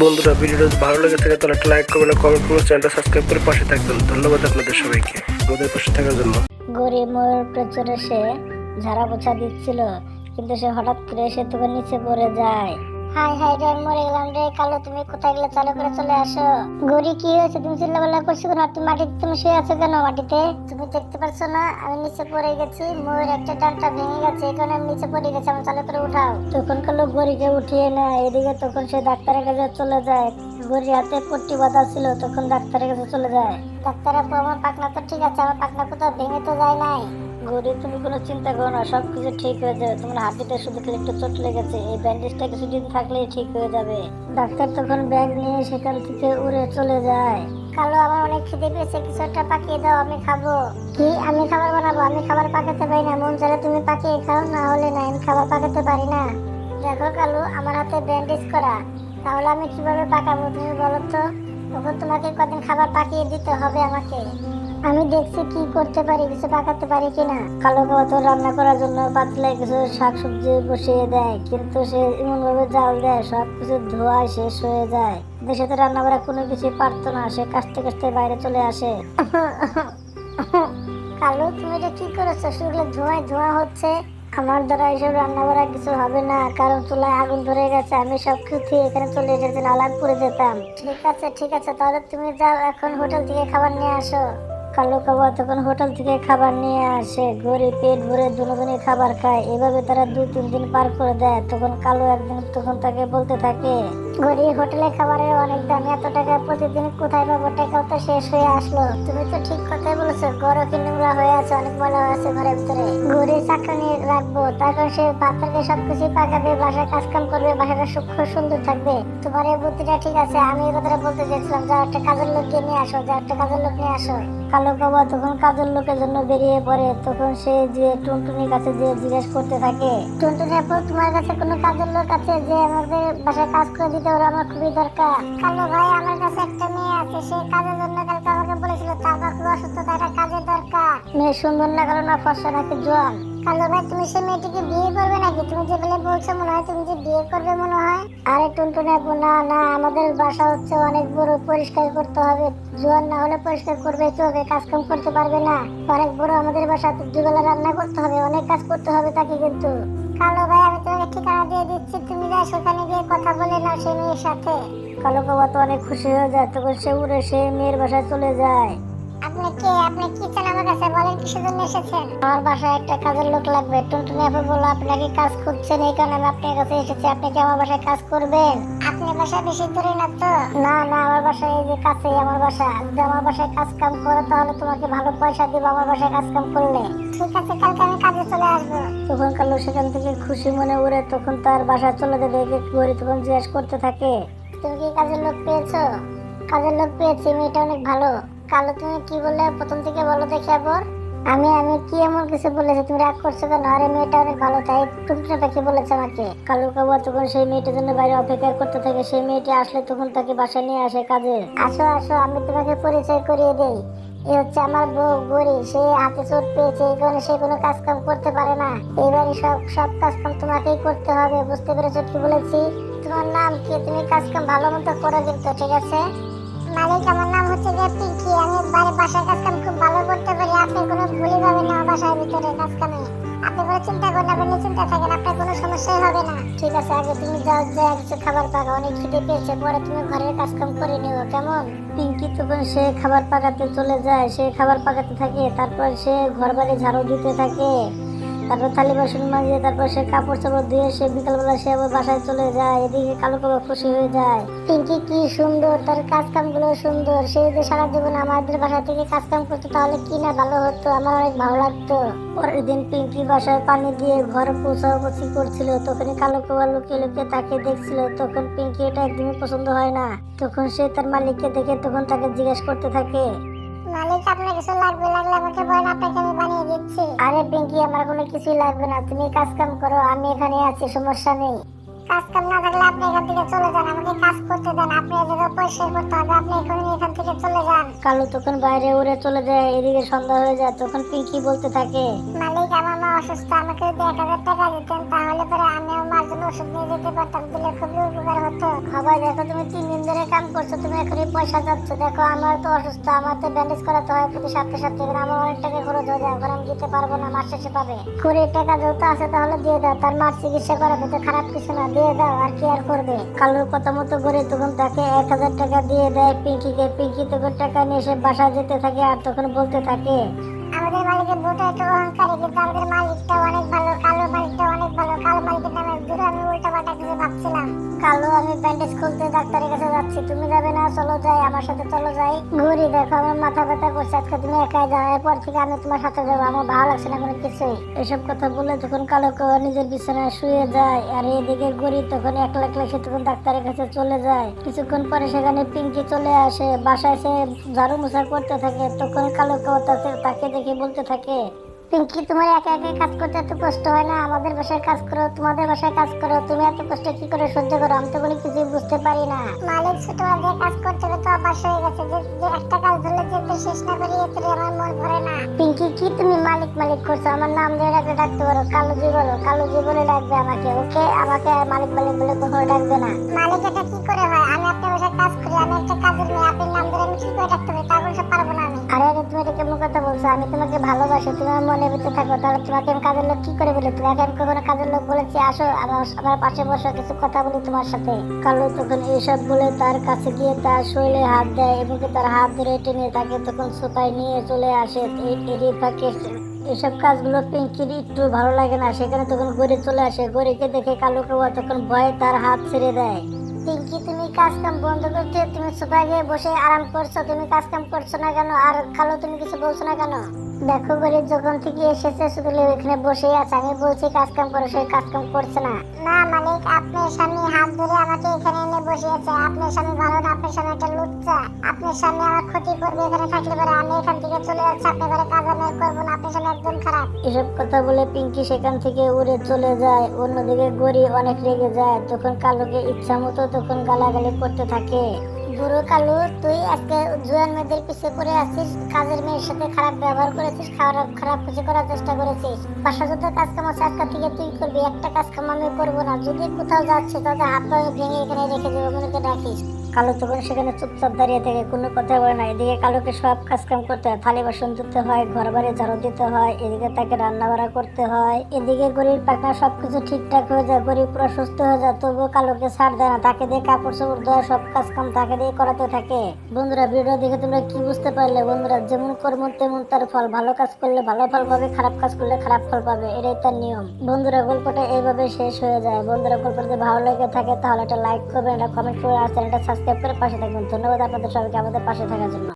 বন্ধুরা, ভিডিওটা ভালো লেগে থাকে, তাহলে একটা লাইক করবেন কমেন্ট করবেন, চ্যানেলটা সাবস্ক্রাইব করে পাশে থাকবেন। ধন্যবাদ আপনাদের সবাইকে। আমাদের পাশে থাকার জন্য। গরিব ময়ূর প্রচুরে সে ঝাড়া পোছা দিচ্ছিল, কিন্তু সে হঠাৎ করে এসে তোমার নিচে পড়ে যায়। হাই হাই রে মরে গেলাম রে। কালো তুমি কোথায় গেলে চালু করে চলে আসো? গরি কি হয়েছে? তুমি চিল্লাপাল্লা করছ কেন? তুমি মাটিতে তুমি শুয়ে আছো কেন মাটিতে? তুমি দেখতে পারছ না? আমি নিচে পড়ে গেছি। ময়ূর একটা ডালটা ভেঙে গেছে কারণে আমি নিচে পড়ে গেছি। আমার চালু করে উঠাও। তখন কালো গরিকে উঠিয়ে নেয়। এদিকে তখন সে ডাক্তারের কাছে চলে যায়। গরি হাতে পট্টি বাঁধা ছিল তখন ডাক্তারের কাছে চলে যায়। ডাক্তার আপু আমার পাকনা তো ঠিক আছে। আমার পাকনা কোথাও ভেঙে তো যায় নাই। গরিব তুমি কোনো চিন্তা করো না সব কিছু ঠিক হয়ে যাবে। তোমার হাতিতে শুধু খালি একটু চোট লেগেছে। এই ব্যান্ডেজটা কিছুদিন থাকলেই ঠিক হয়ে যাবে। ডাক্তার তখন ব্যাগ নিয়ে সেখান থেকে উড়ে চলে যায়। কালো আমার অনেক খিদে পেয়েছে কিছু একটা পাকিয়ে দাও আমি খাব। কি? আমি খাবার বানাবো? আমি খাবার পাকাতে পারি না। মন চাইলে তুমি পাকিয়ে খাও না হলে না আমি খাবার পাকাতে পারি না। দেখো কালু আমার হাতে ব্যান্ডেজ করা। তাহলে আমি কীভাবে পাকাবো তুমি বলো তো? তখন তোমাকে কদিন খাবার পাকিয়ে দিতে হবে আমাকে। আমি দেখছি কি করতে পারি, কিছু পাকাতে পারি কিনা। কালো কাবা রান্না করার জন্য পাতলা কিছু শাকসবজি বসিয়ে দেয়, কিন্তু সে এমন ভাবে জাল দেয় সব কিছু ধোয়া শেষ হয়ে যায়। দেশে তো রান্না করা কোনো কিছু পারতো না, সে কাছতে কাছতে বাইরে চলে আসে। কালো, তুমি এটা কি করেছ? সেগুলো ধোঁয়ায় ধোঁয়া হচ্ছে? আমার দ্বারা এসব রান্না করা কিছু হবে না, কারণ চুলায় আগুন ধরে গেছে, আমি সব কিছু এখানে চলে এসেছি নালাগ করে যেতাম। ঠিক আছে ঠিক আছে, তাহলে তুমি যাও, এখন হোটেল থেকে খাবার নিয়ে আসো। কালো কাবা তখন হোটেল থেকে খাবার নিয়ে আসে গরিব পেট ভরে দুজনে খাবার খায়, এভাবে তারা দু তিন দিন পার করে দেয়, তখন কালো একদিন তখন তাকে বলতে থাকে গরিব হোটেলে খাবারের অনেক দাম, এত টাকা প্রতিদিন কোথায় পাবো? টাকাও তো শেষ হয়ে আসলো। তুমি তো ঠিক কথাই বলেছ গরম কি নোংরা হয়ে আছে, অনেক ময়লা আছে ঘরের ভিতরে। গরিব চাকরি নিয়ে রাখব, তারপর সে ভাতটাকে সবকিছু পাকাবে বাসায় কাজ কাম করবে, বাসাটা সূক্ষ্ম সুন্দর থাকবে। তোমার এই বুদ্ধিটা ঠিক আছে, আমি এই কথাটা বলতে চাইছিলাম যা একটা কাজের লোককে নিয়ে আসো যা একটা কাজের লোক নিয়ে আসো। কালো বাবা তখন কাজের লোকের জন্য বেরিয়ে পড়ে, তখন সে যে টুনটুনির কাছে যে জিজ্ঞেস করতে থাকে, টুনটুনি আপু, তোমার কাছে কোনো কাজের লোক আছে যে আমাদের বাসায় কাজ করে দিতে ওরা আমার খুবই দরকার। কালো ভাই, আমার কাছে একটা মেয়ে আছে, সে কাজের জন্য কালকে আমাকে বলেছিল, তার বা খুব অসুস্থ তার কাজের দরকার। মেয়ে সুন্দর না কারণ নাকি জোয়ান? কালো ভাই, তুমি সে মেয়েটিকে বিয়ে করবে নাকি? তুমি যে বলে বলছো, মনে হয় তুমি যে বিয়ে করবে না না, আমাদের বাসা হচ্ছে অনেক বড়, পরিষ্কার করতে হবে। জোয়ান না হলে পরিষ্কার করবে কি হবে কাজ কাম করতে পারবে না। অনেক বড় আমাদের বাসা, দুবেলা রান্না করতে হবে, অনেক কাজ করতে হবে তাকে কিন্তু। কালো ভাই, আমি তোমাকে ঠিকানা দিয়ে দিচ্ছি। তুমি যাও সেখানে গিয়ে কথা বলে নাও সেই মেয়ের সাথে। কালো বাবা তো অনেক খুশি হয়ে যায়, তখন সে উড়ে, সে মেয়ের বাসায় চলে যায়। আপনি কে? আপনি কি চান আমার কাছে? বলেন কিসের জন্য এসেছেন? আমার বাসায় একটা কাজের লোক লাগবে। টুনটুনি আপু বলল আপনাকে কাজ খুঁজছেন এই কারণে আমি আপনার কাছে এসেছি। আপনি কি আমার বাসায় কাজ করবেন? আপনি বাসায় বেশি দূরে না তো? না না আমার বাসায় এই যে কাছেই আমার বাসা। যদি আমার বাসায় কাজ কাম করো তাহলে তোমাকে ভালো পয়সা দিব আমার বাসায় কাজ কাম করলে। ঠিক আছে কালকে আমি কাজে চলে আসব। তখন কালো সেখান থেকে খুশি মনে উড়ে তখন তার বাসায় চলে যাবে গড়ি তখন জিজ্ঞেস করতে থাকে। তুমি কি কাজের লোক পেয়েছ? কাজের লোক পেয়েছি মেয়েটা অনেক ভালো। কালো তুমি কি বললে? প্রথম থেকে বলো দেখি আবার। আমি আমি কি এমন কিছু বলেছি তুমি রাগ করছ কেন? আরে, মেয়েটা অনেক ভালো, তাই টুকটা পাখি বলেছে আমাকে। কালো কাবা তখন সেই মেয়েটার জন্য বাইরে অপেক্ষা করতে থাকে, সেই মেয়েটি আসলে তখন তাকে বাসায় নিয়ে আসে কাজে। আসো আসো, আমি তোমাকে পরিচয় করিয়ে দেই। এ হচ্ছে আমার বউ গরি, সে হাতে চোট পেয়েছে, এই কারণে সে কোনো কাজ কাম করতে পারে না। এবারে সব সব কাজ কাম তোমাকেই করতে হবে, বুঝতে পেরেছ কি বলেছি? তোমার নাম কি? তুমি কাজ কাম ভালো মতো করো কিন্তু, ঠিক আছে? মালিক আমার নাম হচ্ছে যে পিঙ্কি। আমি বাসায় কাজ কাম খুব ভালো করতে পারি আপনি কোনো ভুলই পাবেন না বাসার ভিতরে কাজ কামে আপনি কোনো চিন্তা করেন আপনি নিশ্চিন্তে থাকেন আপনার কোনো সমস্যাই হবে না। ঠিক আছে আগে তুমি যাও যে কিছু খাবার পাকা অনেক খিদে পেয়েছে পরে তুমি ঘরের কাজ কাম করে নিও কেমন? পিঙ্কি তখন সে খাবার পাকাতে চলে যায় সে খাবার পাকাতে থাকে তারপর সে ঘর বাড়ি ঝাড়ু দিতে থাকে। তারপর থালি বাসন মাজিয়ে তারপর সে কাপড় চাপড় ধুয়ে সে বিকালবেলা সে আবার বাসায় চলে যায়, এদিকে কালো কালো খুশি হয়ে যায়। পিঙ্কি কি সুন্দর? তার কাজ কামগুলো সুন্দর। সে যদি সারা জীবন আমাদের বাসা থেকে কাজ কাম করতো, তাহলে কি না ভালো হতো? আমার অনেক ভালো লাগতো। পরের দিন পিঙ্কি বাসায় পানি দিয়ে ঘর পোছাপছি করছিল। তখন কালো কাবা লুকিয়ে লুকিয়ে তাকে দেখছিল। তখন পিঙ্কি এটা একদমই পছন্দ হয় না। তখন সে তার মালিককে দেখে তখন তাকে জিজ্ঞেস করতে থাকে মালিক আপনার কিছু লাগবে লাগলে আমাকে বলেন আপনাকে আমি বানিয়ে দিচ্ছি। আরে পিঙ্কি আমার কোনো কিছুই লাগবে না। তুমি কাজ কাম করো আমি এখানে আছি সমস্যা নেই। কাজ কাম না থাকলে আপনি এখান থেকে চলে যান আমাকে কাজ করতে দেন। আপনি এদিকে পরিষ্কার করতে হবে আপনি এখনই এখান থেকে চলে যান। কালু তখন বাইরে উড়ে চলে যায় এদিকে সন্ধ্যা হয়ে যায় তখন পিঙ্কি বলতে থাকে। মালিক আমার মা অসুস্থ আমাকে এক হাজার টাকা দিতেন, তাহলে পরে আমি আমার মার ওষুধ নিয়ে যেতে পারতাম। দিলে খুবই উপকার হতো। সবাই দেখো তুমি তিন দিন ধরে কাম করছ, তুমি এখনই পয়সা যাচ্ছ। দেখো, আমার তো অসুস্থ, আমার তো ব্যান্ডেজ করাতে হয় প্রতি সপ্তাহে সপ্তাহে। এখানে আমার অনেক টাকা খরচ হয়ে যায়, এখন আমি দিতে পারব না, মাস শেষে পাবে। কুড়ি টাকা যেহেতু আছে, তাহলে দিয়ে দাও। তার মার চিকিৎসা করাবে, তো খারাপ কিছু না, দিয়ে দাও, আর কি আর করবে? কালুর কথা মতো করে তখন তাকে এক হাজার টাকা দিয়ে দেয়, পিঙ্কিকে। পিঙ্কি তখন টাকা নিয়ে এসে বাসায় যেতে থাকে, আর তখন বলতে থাকে বউটা একটু অহংকারী, কিন্তু আমাদের মালিকটা অনেক ভালো, কালো মালিকটা অনেক ভালো, কালো মালিকের নামে আমি উল্টা পাল্টা ভাবছিলাম। কালো, আমি ব্যান্ডেজ খুলতে ডাক্তারের কাছে যাচ্ছি। তুমি যাবে না, চলো যাই, আমার সাথে চলো যাই। ঘুরি, দেখো, আমার মাথা ব্যথা করছে, আজকে তুমি একাই যাও, এরপর থেকে আমি তোমার সাথে যাব, আমার ভালো লাগছে না কোনো কিছুই। এসব কথা বলে যখন কালোকে ও নিজের বিছানায় শুয়ে যায়, আর এদিকে গড়ি তখন একলা একলা সে তখন ডাক্তারের কাছে চলে যায়। কিছুক্ষণ পরে সেখানে পিঙ্কি চলে আসে, বাসায় সে ঝাড়ু মোছা করতে থাকে, তখন কালো তাকে- তাকে দেখে বলতে থাকে পিঙ্কি তোমার একা একা কাজ করতে এত কষ্ট হয় না? আমাদের বাসায় কাজ করো তোমাদের বাসায় কাজ করো। তুমি এত কষ্ট কি করে সহ্য করো? আমি তো কোনো কিছুই বুঝতে পারি না। মালিক ছোট যে কাজ করতে করতে অভ্যাস হয়ে গেছে। যে একটা কাজ ধরলে যে শেষ না করি এতে আমার মন ভরে না। পিঙ্কি কি তুমি মালিক মালিক করছ? আমার নাম দিয়ে ডাকলে ডাকতে পারো। কালোজি বলো কালোজি বলে ডাকবে আমাকে ওকে? আমাকে মালিক মালিক বলে কখনো ডাকবে না। মালিক এটা কি করে হয়? আমি আপনার বাসায় কাজ করি আমি একটা কাজের মেয়ে আপনার নাম ধরে আমি কি করে ডাকতে পারি? তা বলতে পারব না। আমি তোমাকে ভালোবাসি, তুমি আমার মনের ভিতরে থাকো। তাহলে তোমাকে আমি কাজের লোক কি করে বলি? তোমাকে আমি কখনো কাজের লোক বলেছি? আসো আমার আমার পাশে বসো, কিছু কথা বলি তোমার সাথে। কালো তখন এইসব বলে তার কাছে গিয়ে তার শরীরে হাত দেয় এবং তার হাত ধরে টেনে তাকে তখন সোফায় নিয়ে চলে আসে। এই এরই ফাঁকে এসব কাজগুলো পিঙ্কির একটু ভালো লাগে না। সেখানে তখন গড়ি চলে আসে। গড়িকে দেখে কালো কাবা তখন ভয়ে তার হাত ছেড়ে দেয়। পিঙ্কি, তুমি কাজ কাম বন্ধ করতে, তুমি সোফায় গিয়ে বসে আরাম করছ, তুমি কাজ কাম করছ না কেন? আর খালো, তুমি কিছু বলছো না কেন? দেখো গরিব যখন থেকে এসেছে শুধু এখানে বসেই আছে। আমি বলছি কাজ কাম করো সে কাজ কাম করছে না। না মালিক আপনার স্বামী হাত ধরে আমাকে এখানে এনে বসিয়েছে। আপনার স্বামী ভালো না আপনার স্বামী একটা লুচ্চা। আপনার স্বামী আমার ক্ষতি করবে এখানে থাকলে পরে আমি এখান থেকে চলে যাচ্ছি আপনার ঘরে কাজ আমি করব না আপনার স্বামী একদম খারাপ। এসব কথা বলে পিঙ্কি সেখান থেকে উড়ে চলে যায়। অন্যদিকে গড়ি অনেক রেগে যায়। তখন কালোকে ইচ্ছা মতো তখন গালাগালি করতে থাকে। বুড়ো কালু, তুই আজকে জুয়ান মেয়েদের পিছিয়ে করে আছিস, কাজের মেয়ের সাথে খারাপ ব্যবহার করেছিস খারাপ খারাপ কিছু করার চেষ্টা করেছিস। বাসা যত কাজ কাম আছে আজকে থেকে তুই করবি, একটা কাজ কাম আমি করব না, যদি কোথাও যাচ্ছে তাহলে হাত পা ভেঙে এখানে রেখে দেবো মনে রাখিস কালো তখন সেখানে চুপচাপ দাঁড়িয়ে থাকে, কোনো কথা বলে না। এদিকে কালোকে সব কাজ কাম করতে হয়, থালি বাসন ধুতে হয় ঘর বাড়ি ঝাড়ু দিতে হয়, এদিকে তাকে রান্না বাড়া করতে হয়। এদিকে গরিব পাখা সবকিছু ঠিকঠাক হয়ে যায়, গরিব পুরো সুস্থ হয়ে যায়, তবুও কালোকে ছাড় দেয় না। তাকে দিয়ে কাপড় চোপড় দেওয়া সব কাজ কাম তাকে দিয়ে করাতে থাকে। বন্ধুরা, ভিডিও দেখে তোমরা কি বুঝতে পারলে? বন্ধুরা, যেমন কর্ম, তেমন তার ফল। ভালো কাজ করলে ভালো ফল পাবে, খারাপ কাজ করলে খারাপ ফল পাবে, এটাই তার নিয়ম। বন্ধুরা, গল্পটা এইভাবে শেষ হয়ে যায়। বন্ধুরা, গল্পটা যদি ভালো লেগে থাকে, তাহলে একটা লাইক করবেন একটা কমেন্ট করে আর চ্যানেলটা সাবস্ক্রাইব করে পাশে থাকবেন। ধন্যবাদ আপনাদের সবাইকে আমাদের পাশে থাকার জন্য।